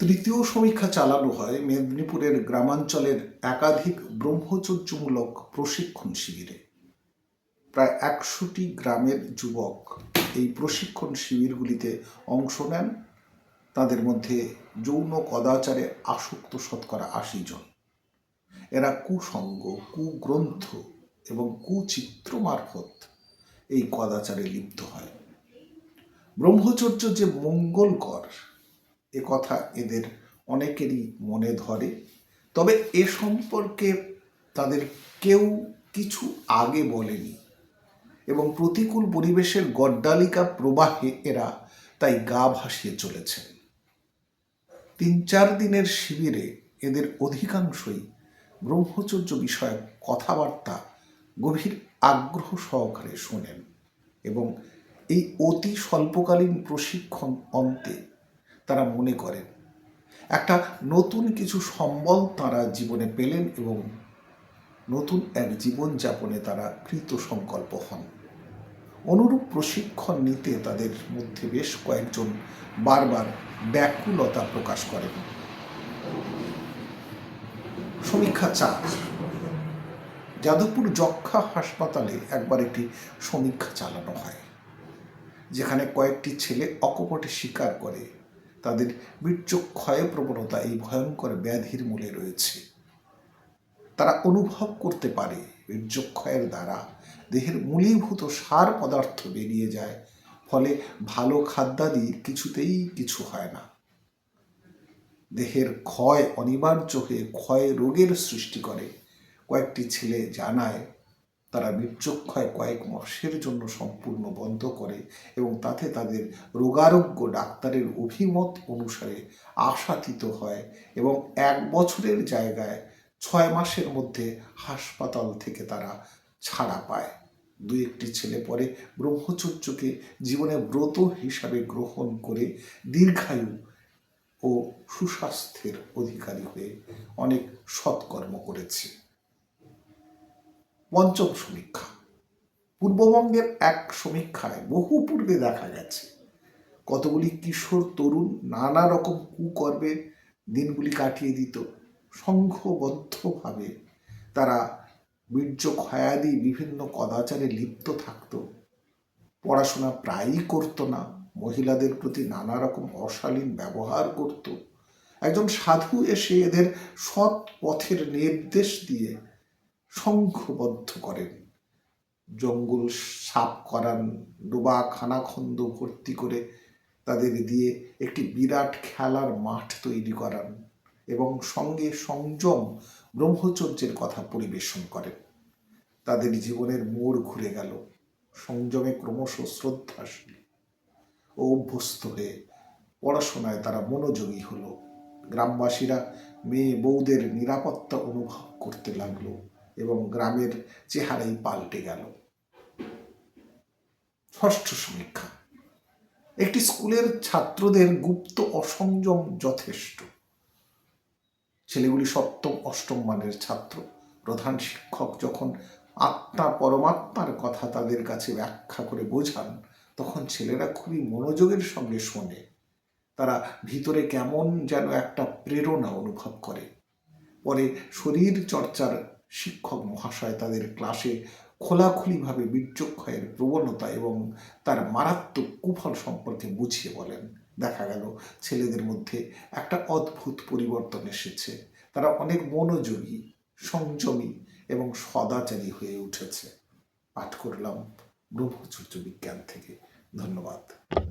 তৃতীয় সমীক্ষা চালানো হয় মেদিনীপুরের গ্রামাঞ্চলের একাধিক ব্রহ্মচর্যমূলক প্রশিক্ষণ শিবিরে। প্রায় একশোটি গ্রামের যুবক এই প্রশিক্ষণ শিবিরগুলিতে অংশ নেন। তাদের মধ্যে যৌন কদাচারে আসক্ত শতকরা আশি জন। এরা কুসঙ্গ কুগ্রন্থ এবং কুচিত্র মারফত এই কদাচারে লিপ্ত হয়। ব্রহ্মচর্য যে মঙ্গলকর এ কথা এদের অনেকেরই মনে ধরে। তবে এ সম্পর্কে তাদের কেউ কিছু আগে বলেনি এবং প্রতিকূল পরিবেশের গড্ডালিকা প্রবাহে এরা তাই গা ভাসিয়ে চলেছেন তিন চার দিনের শিবিরে এদের অধিকাংশই ব্রহ্মচর্য বিষয়ক কথাবার্তা গভীর আগ্রহ সহকারে শোনেন এবং এই অতি স্বল্পকালীন প্রশিক্ষণ অন্তে তারা মনে করেন। একটা নতুন কিছু সম্বল তারা জীবনে পেলেন এবং নতুন এক জীবনযাপনে তারা কৃত সংকল্প হন। অনুরূপ প্রশিক্ষণ নিতে তাদের মধ্যে বেশ কয়েকজন বারবার ব্যাকুলতা প্রকাশ করেন। সমীক্ষা চার। যাদবপুর যক্ষা হাসপাতালে একবার একটি সমীক্ষা চালানো হয়, যেখানে কয়েকটি ছেলে অকপটে স্বীকার করে তাদের বীর্য ক্ষয় প্রবণতা এই ভয়ঙ্কর ব্যাধির মূলে রয়েছে। তারা অনুভব করতে পারে বীর্যক্ষয়ের দ্বারা দেহের মূলীভূত সার পদার্থ বেরিয়ে যায়, ফলে ভালো খাদ্যাদি কিছুতেই কিছু হয় না। দেহের ক্ষয় অনিবার্য হয়ে ক্ষয় রোগের সৃষ্টি করে। কয়েকটি ছেলে জানায় তারা বীর্যক্ষয় কয়েক মাসের জন্য সম্পূর্ণ বন্ধ করে এবং তাতে তাদের রোগারোগ্য ডাক্তারের অভিমত অনুসারে আশাতীত হয় এবং এক বছরের জায়গায় ছয় মাসের মধ্যে হাসপাতাল থেকে তারা ছাড়া পায়। দু একটি ছেলে পরে ব্রহ্মচর্যকে জীবনে ব্রত হিসাবে গ্রহণ করে দীর্ঘায়ু ও সুস্বাস্থ্যের অধিকারী হয়ে অনেক সৎকর্ম করেছে। পঞ্চম সমীক্ষা। পূর্ববঙ্গের এক সমীক্ষায় বহু পূর্বে দেখা গেছে, কতগুলি কিশোর, তরুণ নানা রকম কুকর্মে দিনগুলি কাটিয়ে দিত। সংঘবদ্ধভাবে তারা বীর্য ক্ষয়াদি বিভিন্ন কদাচারে লিপ্ত থাকত। পড়াশোনা প্রায়ই করতো না, মহিলাদের প্রতি নানা রকম অশালীন ব্যবহার করত। একজন সাধু এসে এদের সৎ পথের নির্দেশ দিয়ে সংঘবদ্ধ করেন। জঙ্গল সাপ করান ডোবা খানাখন্দ ভর্তি করে তাদের দিয়ে একটি বিরাট খেলার মাঠ তৈরি করান এবং সঙ্গে সংযম ব্রহ্মচর্যের কথা পরিবেশন করেন। তাদের জীবনের মোড় ঘুরে গেল, সংযমে ক্রমশ শ্রদ্ধাশীল ও অভ্যস্ত হয়ে পড়াশোনায় তারা মনোযোগী হলো। গ্রামবাসীরা মেয়ে বউদের নিরাপত্তা অনুভব করতে লাগল। এবং গ্রামের চেহারাই পাল্টে গেল। ষষ্ঠ সমীক্ষা। একটি স্কুলের ছাত্রদের গুপ্ত অসংযম যথেষ্ট। ছেলেগুলি সপ্তম, অষ্টম মানের ছাত্র। প্রধান শিক্ষক যখন আত্মা পরমাত্মার কথা তাদের কাছে ব্যাখ্যা করে বোঝান, তখন ছেলেরা খুবই মনোযোগের সঙ্গে শোনে। তারা ভিতরে কেমন যেন একটা প্রেরণা অনুভব করে। পরে শরীর চর্চার শিক্ষক মহাশয় তাদের ক্লাসে খোলাখুলিভাবে বীর্যক্ষয়ের প্রবণতা এবং তার মারাত্মক কুফল সম্পর্কে বুঝিয়ে বলেন। দেখা গেল ছেলেদের মধ্যে একটা অদ্ভুত পরিবর্তন এসেছে। তারা অনেক মনোযোগী, সংযমী এবং সদাচারী হয়ে উঠেছে। পাঠ করলাম ব্রহ্মচর্য বিজ্ঞান থেকে। ধন্যবাদ।